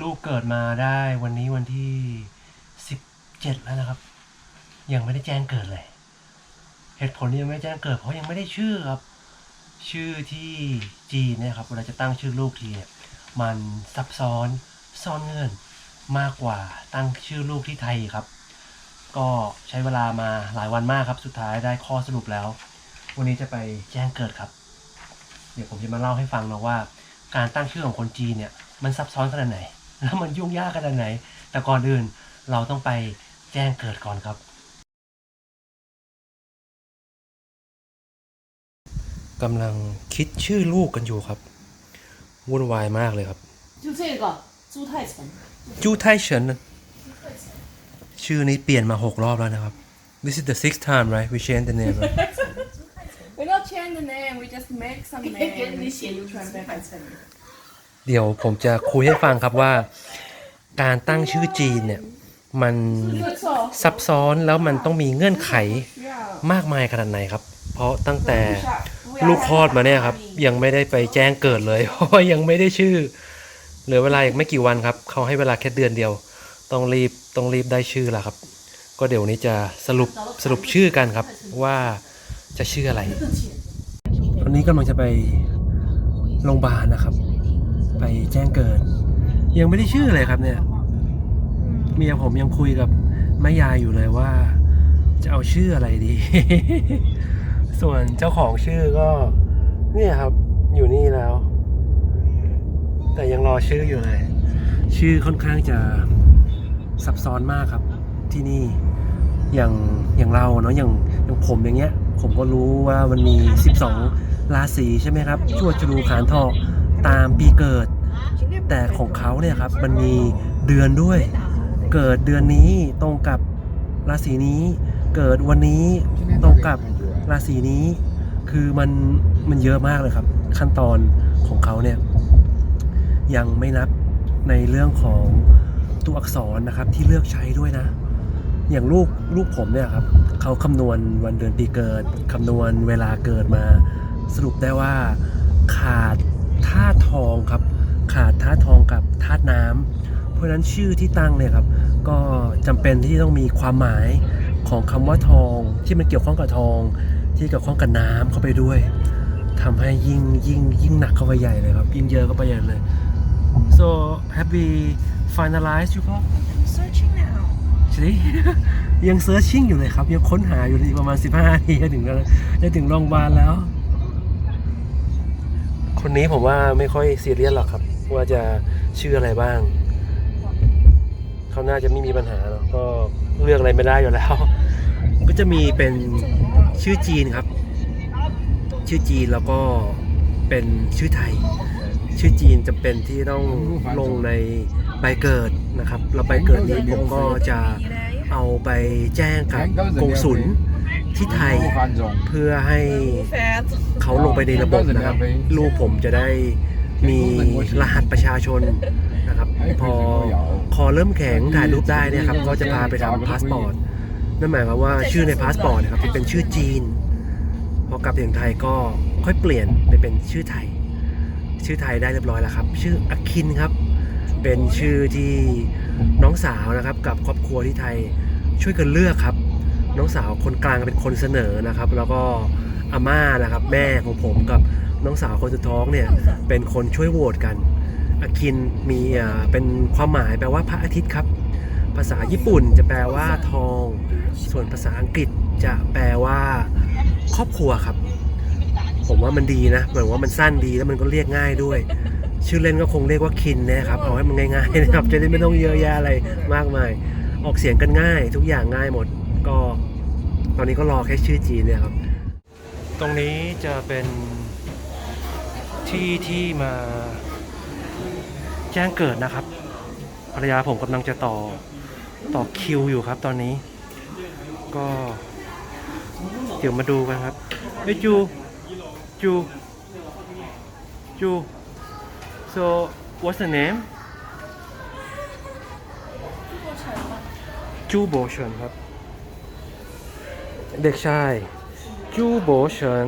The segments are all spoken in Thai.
ลูกเกิดมาได้วันนี้วันที่สิบเจ็ดแล้วนะครับ ยังไม่ได้แจ้งเกิดเลย เหตุผลที่ยังไม่แจ้งเกิด เพราะยังไม่ได้ชื่อครับ ชื่อที่จีนเนี่ยครับเวลาจะตั้งชื่อลูกทีเนี่ยมันซับซ้อนซ่อนเงื่อนมากกว่าตั้งชื่อลูกที่ไทยครับ ก็ใช้เวลามาหลายวันมากครับ สุดท้ายได้ข้อสรุปแล้ว วันนี้จะไปแจ้งเกิดครับ เดี๋ยวผมจะมาเล่าให้ฟังนะว่า การตั้งชื่อของคนจีนเนี่ยมันซับซ้อนขนาดไหน แล้วมันยุ่งยากขนาดไหน แต่ก่อนอื่นเราต้องไปแจ้งเกิดก่อนครับ กำลังคิดชื่อลูกกันอยู่ครับ วุ่นวายมากเลยครับ 就这个朱泰成， จูไทเฉินชื่อนี้เปลี่ยนมาหกรอบแล้วนะครับ This is the sixth time right we change the name right? We don't change the name, we just make some 给 name. 你写朱泰成。 เดี๋ยวผมจะคุยให้ฟังครับว่า การตั้งชื่อจีนเนี่ยมันซับซ้อนแล้วมันต้องมีเงื่อนไขมากมายขนาดไหนครับ เพราะตั้งแต่ลูกคลอดมาเนี่ยครับ ยังไม่ได้ไปแจ้งเกิดเลยเพราะว่ายังไม่ได้ชื่อเหลือเวลาอีกไม่กี่วันครับเขาให้เวลาแค่เดือนเดียว ต้องรีบต้องรีบได้ชื่อละครับ ก็เดี๋ยวนี้จะสรุปสรุปชื่อกันครับว่าจะชื่ออะไร ตอนนี้กำลังจะไปโรงพยาบาลนะครับ ไปแจ้งเกิด ยังไม่ได้ชื่อเลยครับเนี่ย เมียผมยังคุยกับแม่ยายอยู่เลยว่า จะเอาชื่ออะไรดี ส่วนเจ้าของชื่อก็ เนี่ยครับ อยู่นี่แล้ว แต่ยังรอชื่ออยู่เลย ชื่อค่อนข้างจะซับซ้อนมากครับ ที่นี่อย่างอย่างเราเนาะอย่างอย่างผมอย่างเงี้ย ผมก็รู้ว่ามันมี 12 ราศีใช่ไหมครับ ชวดจรูขานทอง ตามปีเกิด แต่ของเขาเนี่ยครับมันมีเดือนด้วย เกิดเดือนนี้ตรงกับราศีนี้ เกิดวันนี้ตรงกับราศีนี้ คือมันมันเยอะมากเลยครับ ขั้นตอนของเขาเนี่ยยังไม่นับในเรื่องของตัวอักษรนะครับที่เลือกใช้ด้วยนะ อย่างลูกลูกผมเนี่ยครับเขาคำนวณวันเดือนปีเกิดคำนวณเวลาเกิดมา สรุปได้ว่าขาด ธาตุทองครับ ขาดธาตุทองกับธาตุน้ำเพราะฉะนั้นชื่อที่ตั้งเนี่ยครับ ก็จำเป็นที่ต้องมีความหมายของคำว่าทองที่มันเกี่ยวข้องกับทอง ที่เกี่ยวข้องกับน้ำเข้าไปด้วยทำให้ยิ่งยิ่งยิ่งหนักเข้าไปใหญ่เลยครับ ยิ่งเยอะเข้าไปใหญ่เลย so have we finalized you ครับ Searching now. ใช่ยัง searching อยู่เลยครับ ยังค้นหาอยู่อีกประมาณ 15นาทีจะถึงแล้วจะถึงโรงพยาบาลแล้ว คนนี้ผมว่าไม่ค่อยซีเรียสหรอกครับ ว่าจะชื่ออะไรบ้าง เขาน่าจะไม่มีปัญหาหรอกก็เลือกอะไรไม่ได้อยู่แล้ว ก็จะมีเป็นชื่อจีนครับ ชื่อจีนแล้วก็เป็นชื่อไทย ชื่อจีนจำเป็นที่ต้องลงในใบเกิดนะครับแล้วใบเกิดนี้ผมก็จะเอาไปแจ้งกับกงสุล ที่ไทย เพื่อให้เขาลงไปในระบบนะครับ ลูกผมจะได้มีรหัสประชาชนนะครับพอคอเริ่มแข็งถ่ายรูปได้เนี่ยครับก็จะพาไปทำพาสปอร์ตนั่นหมายความว่าชื่อในพาสปอร์ตนะครับที่เป็นชื่อจีน พอกลับถึงไทยก็ค่อยเปลี่ยนไปเป็นชื่อไทย ชื่อไทยได้เรียบร้อยแล้วครับ ชื่ออคินครับ เป็นชื่อที่น้องสาวนะครับ กับครอบครัวที่ไทยช่วยกันเลือกครับ น้องสาวคนกลางเป็นคนเสนอนะครับ แล้วก็อาม่านะครับ แม่ของผมกับน้องสาวคนสุดท้องเนี่ยเป็นคนช่วยโหวตกันอาคินมีอ่าเป็นความหมายแปลว่าพระอาทิตย์ครับ ภาษาญี่ปุ่นจะแปลว่าทอง ส่วนภาษาอังกฤษจะแปลว่าครอบครัวครับ ผมว่ามันดีนะเหมือนว่ามันสั้นดีแล้วมันก็เรียกง่ายด้วย ชื่อเล่นก็คงเรียกว่าคินนะครับเอาให้มันง่ายๆนะครับจะได้ไม่ต้องเยอะแยะอะไรมากมาย ออกเสียงกันง่าย ทุกอย่างง่ายหมด ตอนนี้ก็รอแค่ชื่อจีนเนี่ยครับ ตรงนี้จะเป็นที่ที่มาแจ้งเกิดนะครับภรรยาผมกำลังจะต่อต่อคิวอยู่ครับตอนนี้ ก็เดี๋ยวมาดูกันครับเฮ้ยจูจูจู so what's the name จูโบเฉินครับ เด็กชายจูโบเฉิน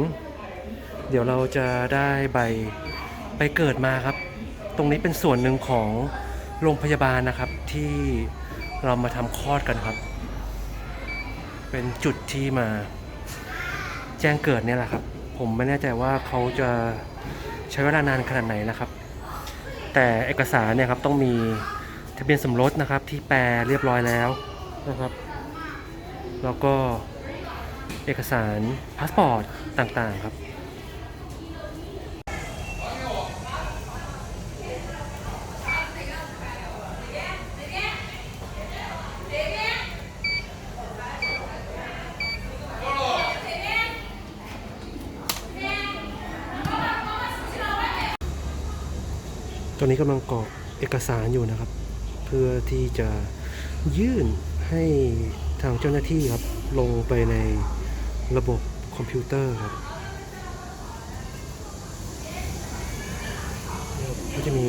เดี๋ยวเราจะได้ใบใบเกิดมาครับ ตรงนี้เป็นส่วนหนึ่งของโรงพยาบาลนะครับที่เรามาทำคลอดกันครับ เป็นจุดที่มาแจ้งเกิดเนี่ยแหละครับ ผมไม่แน่ใจว่าเขาจะใช้เวลานานขนาดไหนนะครับ แต่เอกสารเนี่ยครับต้องมีทะเบียนสมรสนะครับที่แปลเรียบร้อยแล้วนะครับ แล้วก็ เอกสารพาสปอร์ตต่างๆครับ ตอนนี้กำลังกรอกเอกสารอยู่นะครับ เพื่อที่จะยื่นให้ทางเจ้าหน้าที่ครับลงไปใน ระบบคอมพิวเตอร์ครับก็จะมี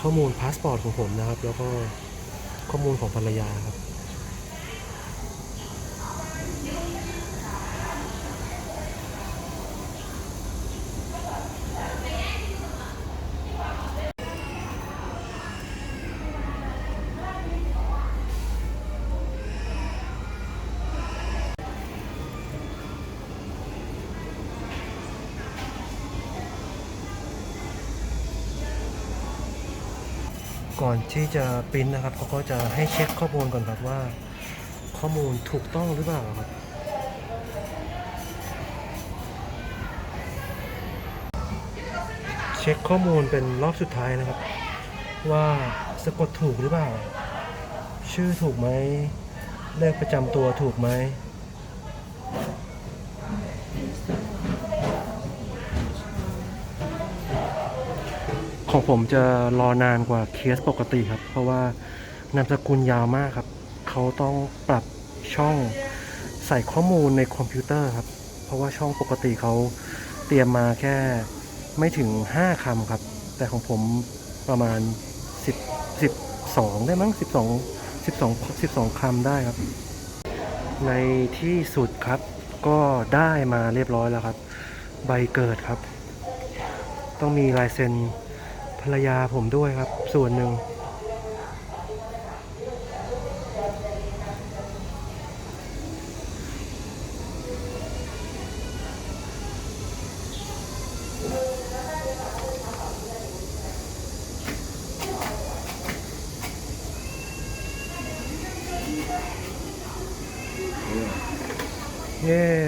ข้อมูลพาสปอร์ตของผมนะครับ แล้วก็ข้อมูลของภรรยาครับ ก่อนที่จะปริ้นนะครับเขาก็จะให้เช็คข้อมูลก่อนครับว่า ข้อมูลถูกต้องหรือเปล่าครับเช็คข้อมูลเป็นรอบสุดท้ายนะครับ ว่าสะกดถูกหรือเปล่า ชื่อถูกไหมเลขประจำตัวถูกไหม ของผมจะรอนานกว่าเคสปกติครับ เพราะว่านามสกุลยาวมากครับ เขาต้องปรับช่องใส่ข้อมูลในคอมพิวเตอร์ครับ เพราะว่าช่องปกติเขาเตรียมมาแค่ไม่ถึง 5คำครับ แต่ของผมประมาณ 10 12 ได้มั้ง 12 12 12คำได้ครับ ในที่สุดครับก็ได้มาเรียบร้อยแล้วครับ ใบเกิดครับ ต้องมีลายเซ็น ภรรยาผมด้วยครับ ส่วนหนึ่ง เย้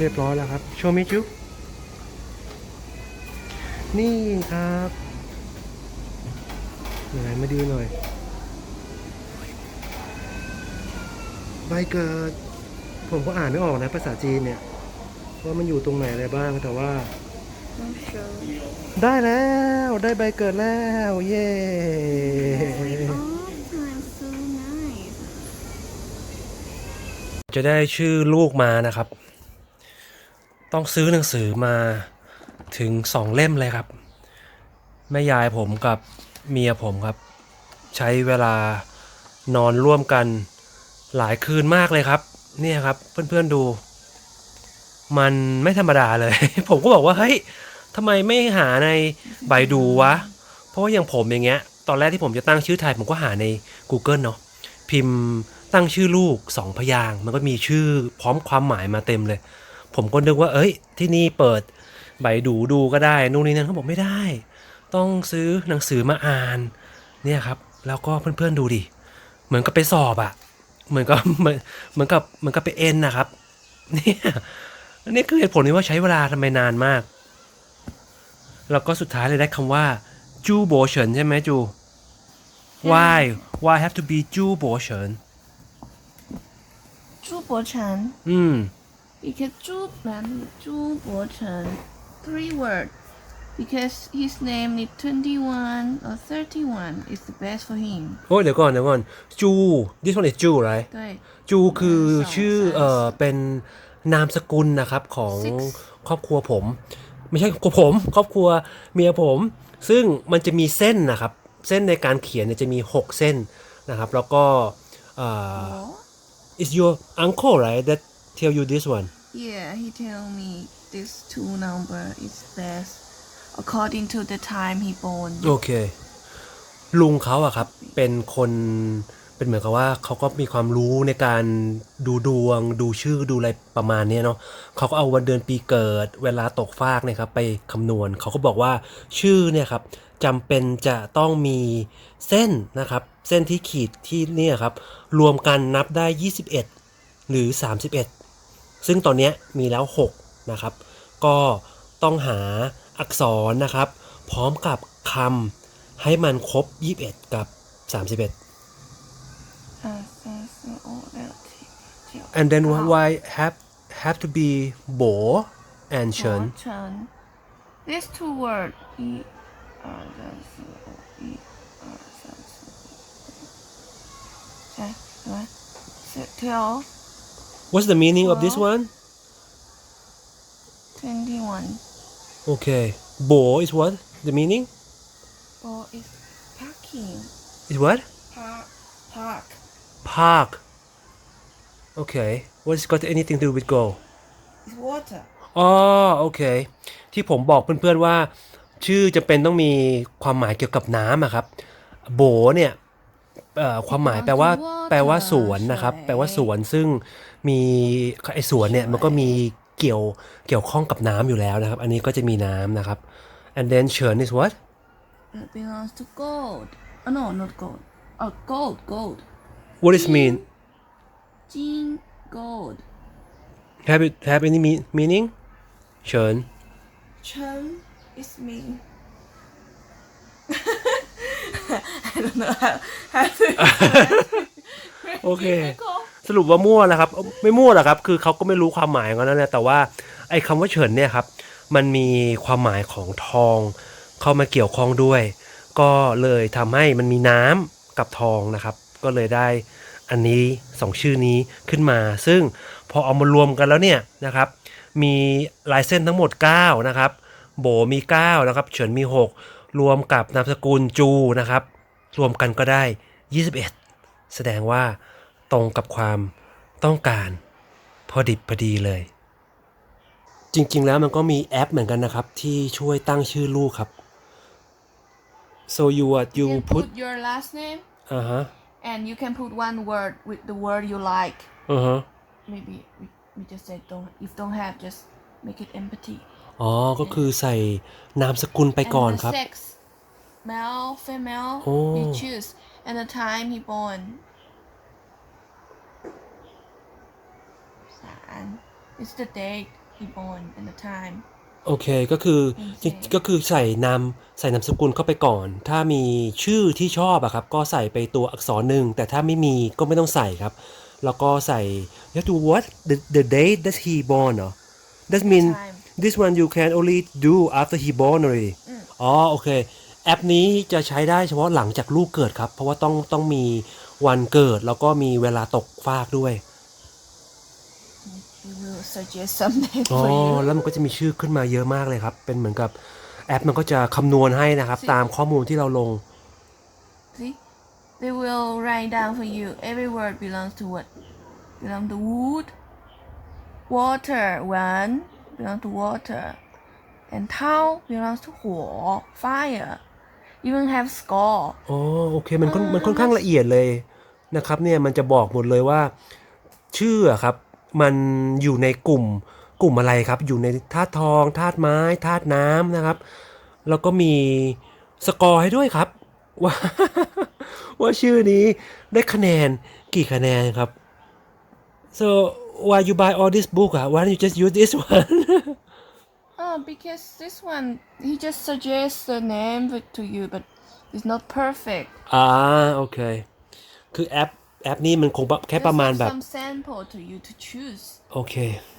เรียบร้อยแล้วครับ โชมิจุนี่ครับไหนมาดูหน่อยใบเกิด ผมก็อ่านไม่ออกนะภาษาจีนเนี่ย ว่ามันอยู่ตรงไหนอะไรบ้างแต่ว่า Don't show. ได้แล้วได้ใบเกิดแล้ว เย้ Oh, I'm so nice. จะได้ชื่อลูกมานะครับ ต้องซื้อหนังสือมาถึงสองเล่มเลยครับ แม่ยายผมกับเมียผมครับ ใช้เวลานอนร่วมกันหลายคืนมากเลยครับ เนี่ยครับเพื่อนๆดู มันไม่ธรรมดาเลย ผมก็บอกว่าเฮ้ยทำไมไม่หาในใบดูวะ เพราะว่าอย่างผมอย่างเงี้ย ตอนแรกที่ผมจะตั้งชื่อไทยผมก็หาใน Google เนาะพิมพ์ตั้งชื่อลูกสองพยางมันก็มีชื่อพร้อมความหมายมาเต็มเลย ผมก็นึกว่า เอ้ย ที่นี่เปิดใบดูดูก็ได้ นู่นนี่นั่นเขาบอกไม่ได้ ต้องซื้อหนังสือมาอ่าน เนี่ยครับ แล้วก็เพื่อนๆดูดิ เหมือนกับไปสอบอะเหมือนกับเหมือนเหมือนกับเหมือนกับไปเอ็นนะครับ เนี่ยอันนี้คือเหตุผลที่ว่าใช้เวลาทำไมนานมาก แล้วก็สุดท้ายเลยได้คำว่าจูโบเฉินใช่ไหมจู why why have to be จูโบเฉิน Zhu Bochan. อืม Because Zhu man Zhu Bochan. Three word. Because his name is 21 or 31 is the best for him. โอ้ยเดี๋ยวก่อนเดี๋ยวก่อนจู this one is จูไร对จูคือสองชื่อสามเออเป็นนามสกุลนะครับของ Six ครอบครัวผม ไม่ใช่ครอบครัวผม ครอบครัวเมียผม ซึ่งมันจะมีเส้นนะครับ เส้นในการเขียนเนี่ยจะมี 6 เส้นนะครับ แล้วก็เอ่อ Oh. is your uncle right that tell you this one Yeah, he tell me this two number is best according to the time he born. โอเค ลุงเขาอะครับ เป็นคนเป็นเหมือนกับว่าเขาก็มีความรู้ในการดูดวง ดูชื่อดูอะไรประมาณเนี้ยเนาะเขาก็เอาวันเดือนปีเกิด เวลาตกฟากเนี่ยครับไปคำนวณเขาก็บอกว่าชื่อเนี่ยครับจำเป็นจะต้องมีเส้นนะครับ เส้นที่ขีดที่เนี่ยครับ รวมกันนับได้ 21 หรือ 31 ซึ่งตอนเนี้ยมีแล้ว 6 นะครับ ก็ต้องหาอักษรนะครับ พร้อมกับคำให้มันครบ 21 กับ 31 Uh, so, so, oh, that's it. and then why have have to be โบ and เฉิน Chen. These two words. E, R, 三四五一二三四五六什么？ 是 till what's the meaning of this one twenty one. okay โบ is what the meaning Oh, is parking. is what Park. Park. park okay what's got anything to do with go It's water. อ๋อโอเค ที่ผมบอกเพื่อนๆว่า ชื่อจะเป็นต้องมีความหมายเกี่ยวกับน้ำอะครับ โบเนี่ย เอ่อความหมายแปลว่าแปลว่าสวนนะครับ แปลว่าสวนซึ่งมีไอสวนเนี่ยมันก็มีเกี่ยวเกี่ยวข้องกับน้ำอยู่แล้วนะครับ อันนี้ก็จะมีน้ำนะครับ and then เฉิน is what It belongs to gold. Oh, no, not gold. Oh, gold, gold. what does it mean Jin gold. have it have any me- meaning เฉิน Chen is me. I don't know how, how to โอเค สรุปว่ามั่วนะครับ ไม่มั่วหรอกครับ คือเขาก็ไม่รู้ความหมายของนั้นนะแต่ว่าไอ้คำว่าเฉินเนี่ยครับ มันมีความหมายของทอง เข้ามาเกี่ยวข้องด้วย ก็เลยทำให้มันมีน้ำกับทองนะครับ ก็เลยได้อันนี้สองชื่อนี้ขึ้นมา ซึ่งพอเอามารวมกันแล้วเนี่ยนะครับ มีลายเส้นทั้งหมด 9 นะครับ โบมี 9 นะครับ เฉินมี 6 รวมกับนามสกุลจูนะครับ รวมกันก็ได้ 21 แสดงว่าตรงกับความต้องการพอดิบพอดีเลย จริงๆแล้วมันก็มีแอปเหมือนกันนะครับ ที่ช่วยตั้งชื่อลูกครับ so you what you You put put your last name อ่าฮะ and you can put one word with the word you like. อ่าฮะ Maybe we, we just say don't if don't have just make it empty. อ๋อ ก็คือใส่นามสกุลไปก่อน and ค the รับ sex, male, female, Oh. you choose, and the time he born. And it's the date he born and the time. โอเคก็คือโอเคก็คือใส่นามใส่นามสกุลเข้าไปก่อน ถ้ามีชื่อที่ชอบอะครับ ก็ใส่ไปตัวอักษรหนึ่งแต่ถ้าไม่มีก็ไม่ต้องใส่ครับ แล้วก็ใส่ you have to what the the date that he born เหรอ that mean Time. This one you can only do after he born already อ๋อโอเค แอปนี้จะใช้ได้เฉพาะหลังจากลูกเกิดครับ เพราะว่าต้องต้องมีวันเกิดแล้วก็มีเวลาตกฟากด้วย We will suggest some name อ๋อ for you. แล้วมันก็จะมีชื่อขึ้นมาเยอะมากเลยครับ เป็นเหมือนกับแอปมันก็จะคำนวณให้นะครับ ตามข้อมูลที่เราลง See, they will write down for you. Every word belongs to what? Belong to wood, water. One belong to water, and Tao belongs to 火 fire. Even have score. อ๋อโอเคมันค่อนมันค่อนข้างละเอียดเลยนะครับเนี่ยมันจะบอกหมดเลยว่า ชื่ออะครับ มันอยู่ในกลุ่มกลุ่มอะไรครับ อยู่ในธาตุทองธาตุไม้ธาตุน้ำนะครับ แล้วก็มีสกอร์ให้ด้วยครับ ว่า ว่าชื่อนี้ได้คะแนนกี่คะแนนครับ so why you buy all this book อะ why don't you just use this one Oh, because this one he just suggests the name with- to you, but it's not perfect. อ่าโอเค คือแอปแอปนี้มันคงแบบแค่ Just ประมาณ have แบบ some sample to you to choose. โอเค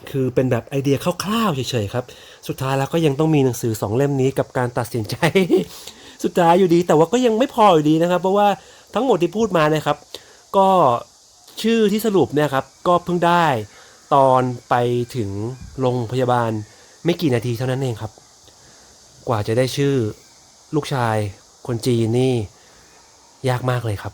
คือเป็นแบบไอเดียคร่าวๆเฉยๆครับ สุดท้ายแล้วก็ยังต้องมีหนังสือสองเล่มนี้กับการตัดสินใจ สุดท้ายอยู่ดี แต่ว่าก็ยังไม่พออยู่ดีนะครับ เพราะว่าทั้งหมดที่พูดมาเนะครับ ก็ ชื่อที่สรุปเนี่ยครับก็เพิ่งได้ตอนไปถึงโรงพยาบาลไม่กี่นาทีเท่านั้นเองครับ กว่าจะได้ชื่อลูกชายคนจีนนี่ยากมากเลยครับ